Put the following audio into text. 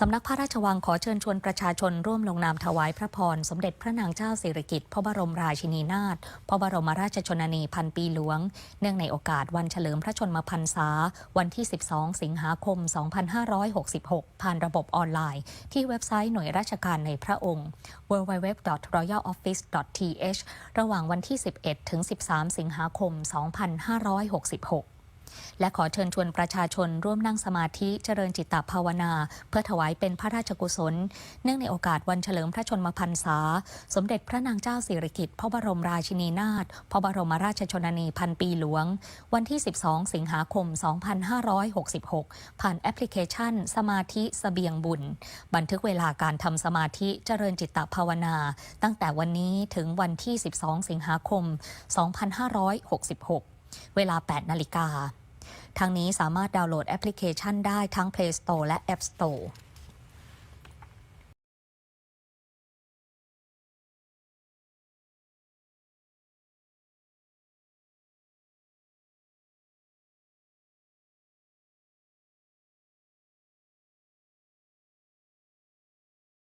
สำนักพระราชวังขอเชิญชวนประชาชนร่วมลงนามถวายพระพร สมเด็จพระนางเจ้าสิริกิติ์พระบรมราชินีนาถพระบรมราชชนนีพันปีหลวง เนื่องในโอกาสวันเฉลิมพระชนมพรรษา วันที่ 12 สิงหาคม 2566 ผ่านระบบออนไลน์ ที่เว็บไซต์หน่วยราชการในพระองค์ www.royaloffice.th ระหว่างวันที่ 11 ถึง 13 สิงหาคม 2566 และขอเชิญชวนประชาชนร่วมนั่งสมาธิเจริญจิตตภาวนา เพื่อถวายเป็นพระราชกุศล เนื่องในโอกาสวันเฉลิมพระชนมพรรษา สมเด็จพระนางเจ้าสิริกิติ์พระบรมราชินีนาถพระบรมราชชนนีพันปีหลวง วันที่ 12 สิงหาคม 2566 ผ่านแอปพลิเคชัน สมาธิสเสบียงบุญ บันทึกเวลาการทำสมาธิเจริญจิตตภาวนา ตั้งแต่วันนี้ถึงวันที่ 12 สิงหาคม 2566 เวลา 8 นาฬิกาทางนี้สามารถดาวน์โหลดแอปพลิเคชันได้ทั้ง Play Store และ App Store